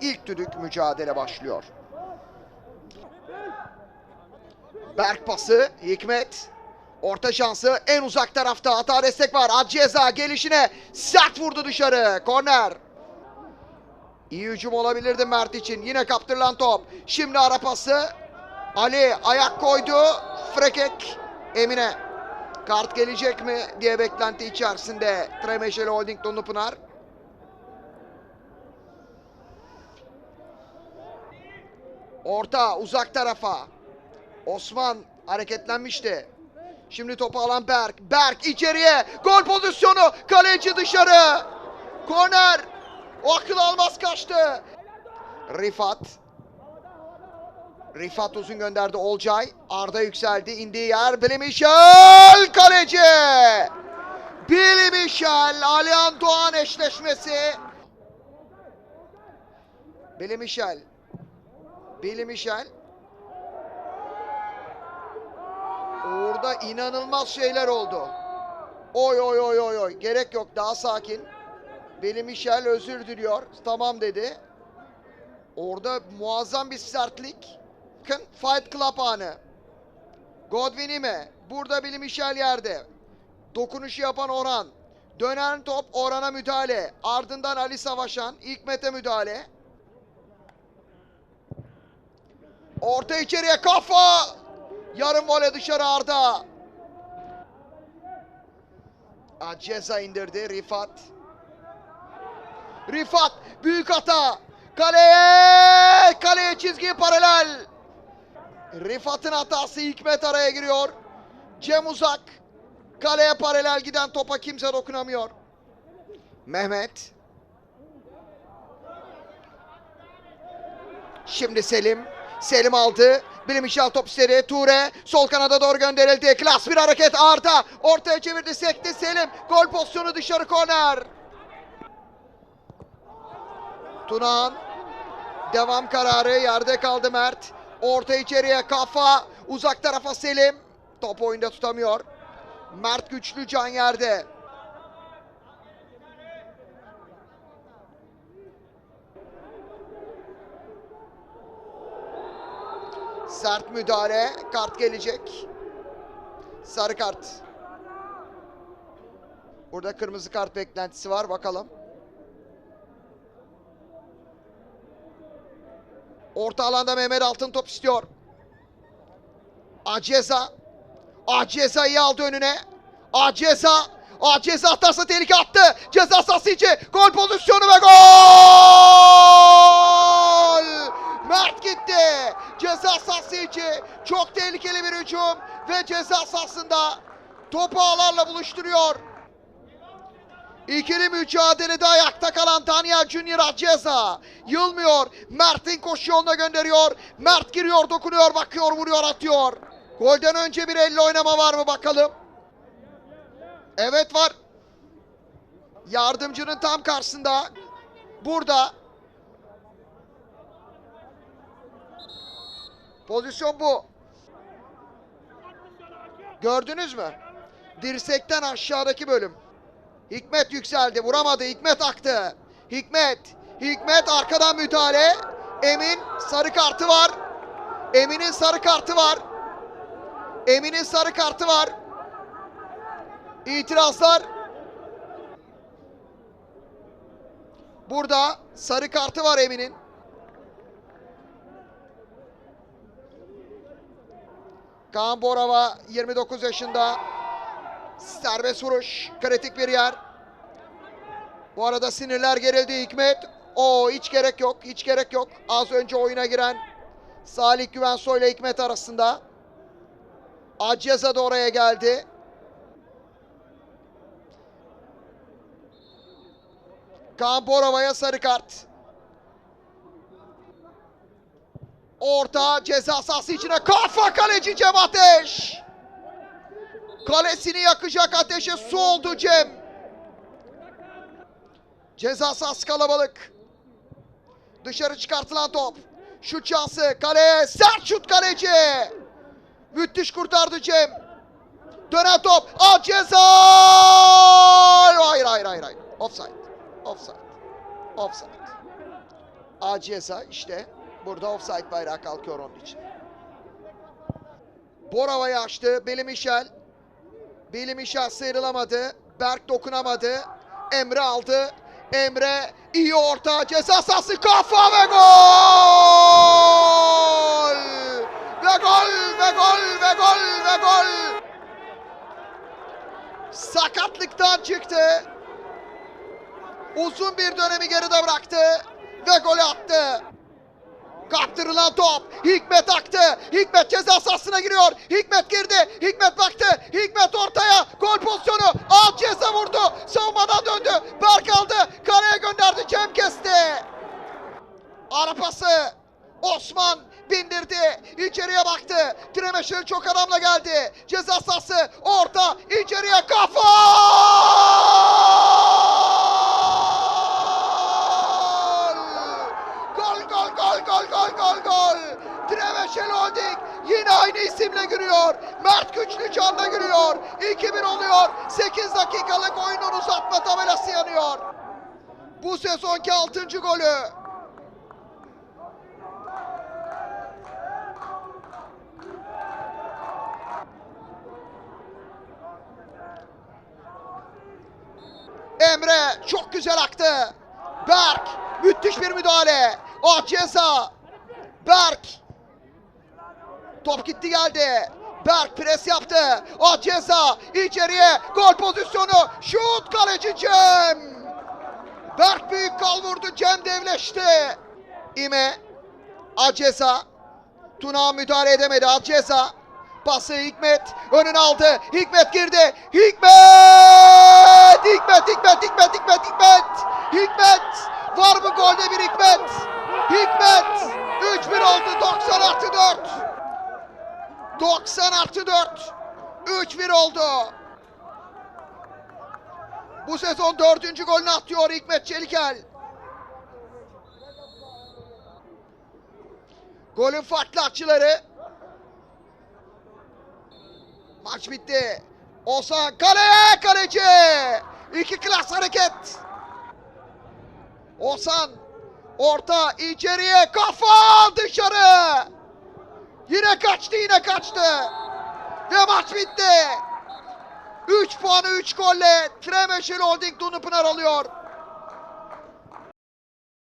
ilk düdük mücadele başlıyor. Berk pası Hikmet. Orta şansı en uzak tarafta hata destek var. Aceza gelişine sert vurdu dışarı. Korner. İyi hücum olabilirdi Mert için. Yine kaptırılan top. Şimdi ara pası. Ali ayak koydu. Frekek Emine. Kart gelecek mi diye beklenti içerisinde Tremeşeli Holding Donlupınar. Orta uzak tarafa. Osman hareketlenmişti. Şimdi topu alan Berk. Berk içeriye. Gol pozisyonu. Kaleci dışarı. Korner. O akıl almaz kaçtı. Rifat. Rifat uzun gönderdi Olcay. Arda yükseldi. indiği yer. Billy Michel kaleci. Billy Michel. Alihan Doğan eşleşmesi. Billy Michel. Billy Michel. Orada inanılmaz şeyler oldu. Oy oy oy oy oy. Gerek yok daha sakin. Billy Michel özür diliyor. Tamam dedi. Orada muazzam bir sertlik. Bakın Fight Club anı. Godwin'i mi? Burada Billy Michel yerde. Dokunuşu yapan Orhan. Dönen top Orhan'a müdahale. Ardından Ali Savaşan. Hikmet'e müdahale. Orta içeriye kafa. Yarım voley dışarı Arda. Aceza indirdi Rifat. Rifat büyük hata. Kaleye! Kaleye çizgi paralel. Rifat'ın hatası Hikmet araya giriyor. Cem Uzak. Kaleye paralel giden topa kimse dokunamıyor. Mehmet. Şimdi Selim. Selim aldı. Bilim İnşaat top istedi. Ture sol kanada doğru gönderildi. Klas bir hareket Arda. Ortaya çevirdi sekti Selim. Gol pozisyonu dışarı korner. Tunan. Devam kararı. Yerde kaldı Mert. Orta içeriye kafa. Uzak tarafa Selim. Top oyunda tutamıyor. Mert güçlü can yerde. Sert müdahale. Kart gelecek. Sarı kart. Burada kırmızı kart beklentisi var. Bakalım. Orta alanda Mehmet Altın top istiyor. Aceza. Aceza'yı aldı önüne. Aceza. Aceza atarsa tehlike attı. Ceza sahası içi. Gol pozisyonu ve gol! Mert gitti. Ceza sahası içi. Çok tehlikeli bir hücum. Ve ceza sahasında topu ağlarla buluşturuyor. İkili mücadelede ayakta kalan Daniel Junior Aceza. Yılmıyor. Mert'in koşu yoluna gönderiyor. Mert giriyor, dokunuyor, bakıyor, vuruyor, atıyor. Golden önce bir elle oynama var mı bakalım. Evet var. Yardımcının tam karşısında. Burada. Pozisyon bu. Gördünüz mü? Dirsekten aşağıdaki bölüm. Hikmet yükseldi. Vuramadı. Hikmet aktı. Hikmet. Hikmet arkadan müdahale. Emin sarı kartı var. Emin'in sarı kartı var. Emin'in sarı kartı var. İtirazlar. Burada sarı kartı var Emin'in. Kaan Borava 29 yaşında. Serbest vuruş. Kritik bir yer. Bu arada sinirler gerildi Hikmet. O hiç gerek yok. Hiç gerek yok. Az önce oyuna giren Salih Güvensoy ile Hikmet arasında. Aceza da oraya geldi. Kaan Borova'ya sarı kart. Orta ceza sahası içine kafa kaleci Cem Ateş. Kalesini yakacak ateşe su oldu Cem. Ceza sahası kalabalık. Dışarı çıkartılan top. Şut şansı kaleye sert şut kaleci. Müthiş kurtardı Cem. Dönen top. Al ceza. Hayır hayır hayır hayır. Offside. Offside. Offside. Aceza işte. Burada offside bayrağı kalkıyor onun için. Borava'yı açtı. Beli Michel. Beli Michel sıyrılamadı. Berk dokunamadı. Emre aldı. Emre iyi orta ceza sahası kafa ve gol! Ve gol ve gol ve gol ve gol! Sakatlıktan çıktı. Uzun bir dönemi geride bıraktı ve golü attı. Kaptırılan top. Hikmet aktı. Hikmet ceza sahasına giriyor. Hikmet girdi. Hikmet baktı. Hikmet ortaya. Gol pozisyonu. Alt ceza vurdu. Savunmadan döndü. Berk aldı. Kaleye gönderdi. Cem kesti. Ara. Osman bindirdi. İçeriye baktı. Tremeşir çok adamla geldi. Ceza sahası. Orta. içeriye kafa. Gol gol gol gol gol gol gol. Treveşel Holding yine aynı isimle giriyor. Mert Güçlü Can'la giriyor. 2-1 oluyor. 8 dakikalık oyunun uzatma tabelası yanıyor. Bu sezonki 6. golü. Emre çok güzel aktı. Berk müthiş bir müdahale. Ah ceza. Berk. Top gitti geldi. Berk pres yaptı. Ah ceza içeriye gol pozisyonu. Şut kaleci Cem. Berk büyük kal vurdu. Cem devleşti. İme. Aceza. Tuna müdahale edemedi. Aceza. Pası Hikmet. Önüne aldı. Hikmet girdi. Hikmet! Hikmet, Hikmet, Hikmet, Hikmet, Hikmet! Hikmet! Var mı golde bir Hikmet? Hikmet! 3-1 oldu. 90 artı 4. 90 artı 4. 3-1 oldu. Bu sezon dördüncü golünü atıyor Hikmet Çelikel. Golün farklı açıları. Maç bitti. Osa kaleye kaleci. İki klas hareket. Osan orta içeriye kafa dışarı. Yine kaçtı yine kaçtı. Ve maç bitti. 3 puanı 3 golle Tremeşil Holding Dunupınar alıyor.